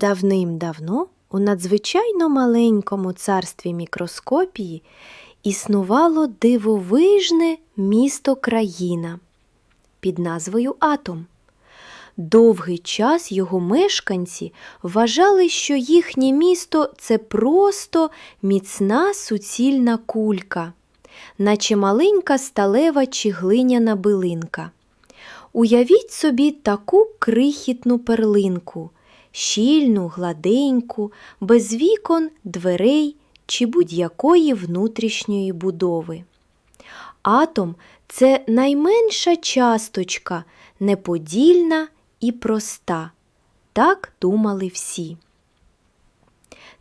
Давним-давно у надзвичайно маленькому царстві мікроскопії існувало дивовижне місто країна під назвою Атом. Довгий час його мешканці вважали, що їхнє місто це просто міцна суцільна кулька, наче маленька сталева чи глиняна билинка. Уявіть собі таку крихітну перлинку, щільну, гладеньку, без вікон, дверей чи будь-якої внутрішньої будови. Атом це найменша часточка, неподільна і проста. Так думали всі.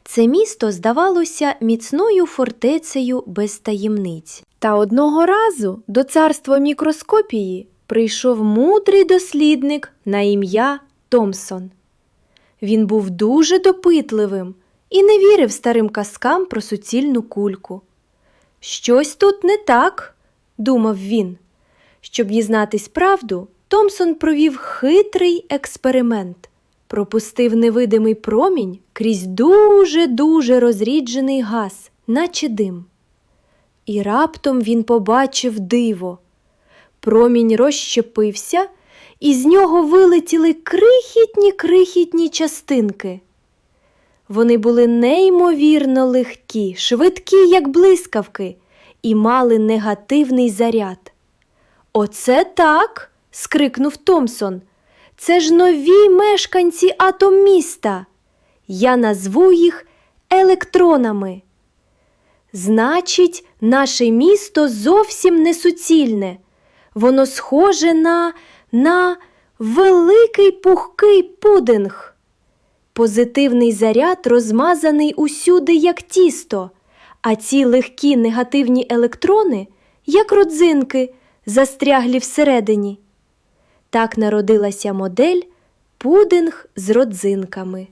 Це місто здавалося міцною фортецею без таємниць. Та одного разу до царства мікроскопії прийшов мудрий дослідник на ім'я Томсон. Він був дуже допитливим і не вірив старим казкам про суцільну кульку. Щось тут не так, думав він. Щоб дізнатись правду, Томсон провів хитрий експеримент, пропустив невидимий промінь крізь дуже-дуже розріджений газ, наче дим. І раптом він побачив диво. Промінь розщепився, і з нього вилетіли крихітні крихітні частинки. Вони були неймовірно легкі, швидкі, як блискавки, і мали негативний заряд. Оце так. скрикнув Томсон. Це ж нові мешканці атом міста. Я назву їх електронами. Значить, наше місто зовсім не суцільне. Воно схоже на, на великий пухкий пудинг. Позитивний заряд розмазаний усюди, як тісто, а ці легкі негативні електрони, як родзинки, застряглі всередині. Так народилася модель пудинг з родзинками.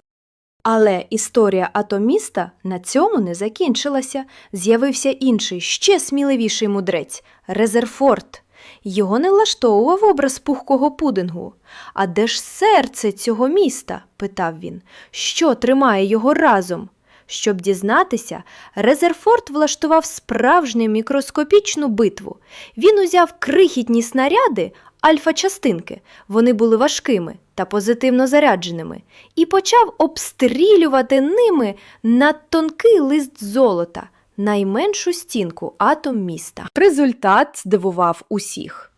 Але історія атоміста на цьому не закінчилася. З'явився інший, ще сміливіший мудрець Резерфорд. Його не влаштовував образ пухкого пудингу. А де ж серце цього міста? питав він. Що тримає його разом? Щоб дізнатися, Резерфорд влаштував справжню мікроскопічну битву. Він узяв крихітні снаряди, альфа-частинки, вони були важкими та позитивно зарядженими, і почав обстрілювати ними на тонкий лист золота, найменшу стінку атом міста. Результат здивував усіх.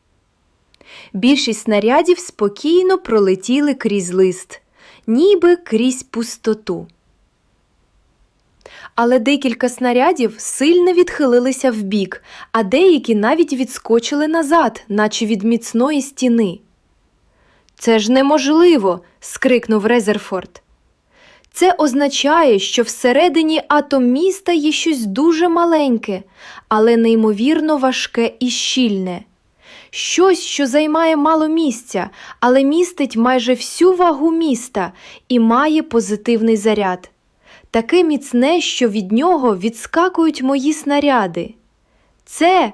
Більшість снарядів спокійно пролетіли крізь лист, ніби крізь пустоту. Але декілька снарядів сильно відхилилися вбік, а деякі навіть відскочили назад, наче від міцної стіни. Це ж неможливо. скрикнув Резерфорд. Це означає, що всередині атом міста є щось дуже маленьке, але неймовірно важке і щільне. Щось, що займає мало місця, але містить майже всю вагу міста і має позитивний заряд. Таке міцне, що від нього відскакують мої снаряди. Це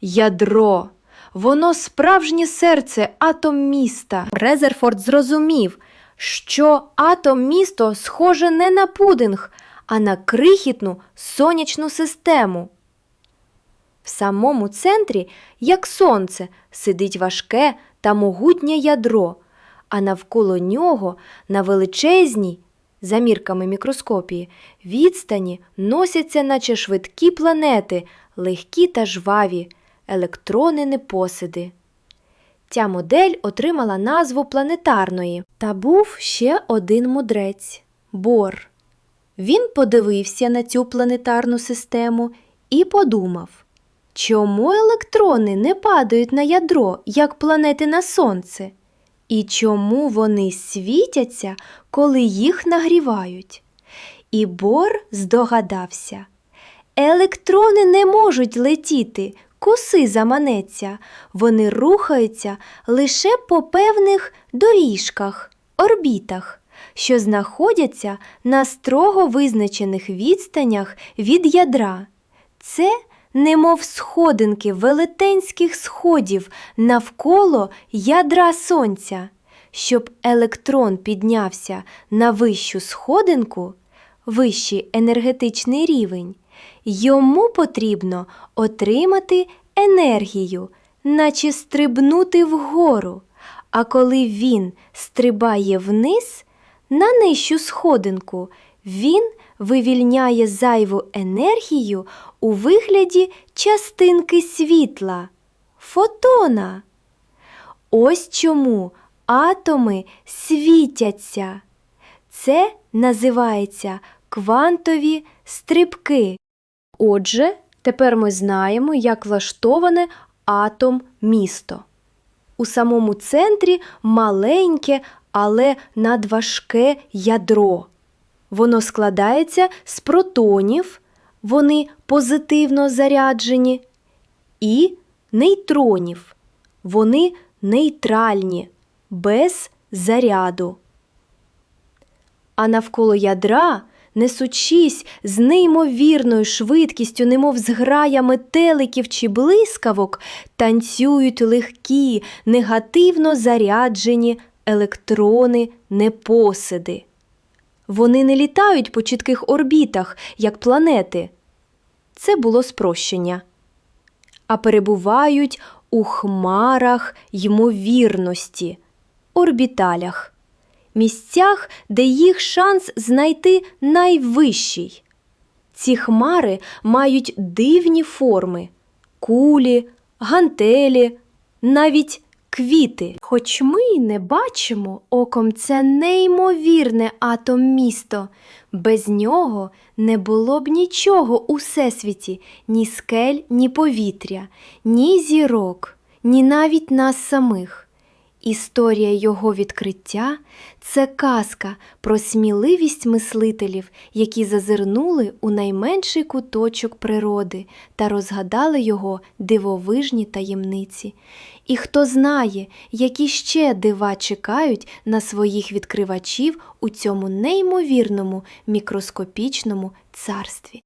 ядро, воно справжнє серце атом міста. Резерфорд зрозумів, що атом місто схоже не на пудинг, а на крихітну сонячну систему. В самому центрі, як сонце, сидить важке та могутнє ядро, а навколо нього на величезній, за мірками мікроскопії, відстані носяться, наче швидкі планети, легкі та жваві, електрони непосиди. Ця модель отримала назву планетарної. Та був ще один мудрець Бор. Він подивився на цю планетарну систему і подумав, чому електрони не падають на ядро, як планети на сонце? І чому вони світяться, коли їх нагрівають? І Бор здогадався. Електрони не можуть летіти, коси заманеться, вони рухаються лише по певних доріжках, орбітах, що знаходяться на строго визначених відстанях від ядра. Це немов сходинки велетенських сходів навколо ядра сонця. щоб електрон піднявся на вищу сходинку, вищий енергетичний рівень, йому потрібно отримати енергію, наче стрибнути вгору. А коли він стрибає вниз на нижчу сходинку, він вивільняє зайву енергію у вигляді частинки світла, фотона. Ось чому атоми світяться. Це називається квантові стрибки. Отже, тепер ми знаємо, як влаштоване атом місто. У самому центрі маленьке, але надважке ядро. Воно складається з протонів, вони позитивно заряджені, і нейтронів. Вони нейтральні, без заряду. А навколо ядра, несучись з неймовірною швидкістю, немов зграя метеликів чи блискавок, танцюють легкі, негативно заряджені електрони непосиди. Вони не літають по чітких орбітах, як планети. Це було спрощення. А перебувають у хмарах ймовірності, орбіталях, місцях, де їх шанс знайти найвищий. Ці хмари мають дивні форми кулі, гантелі, навіть квіти. Хоч ми й не бачимо оком це неймовірне атом місто. Без нього не було б нічого у всесвіті, ні скель, ні повітря, ні зірок, ні навіть нас самих. Історія його відкриття це казка про сміливість мислителів, які зазирнули у найменший куточок природи та розгадали його дивовижні таємниці. І хто знає, які ще дива чекають на своїх відкривачів у цьому неймовірному мікроскопічному царстві.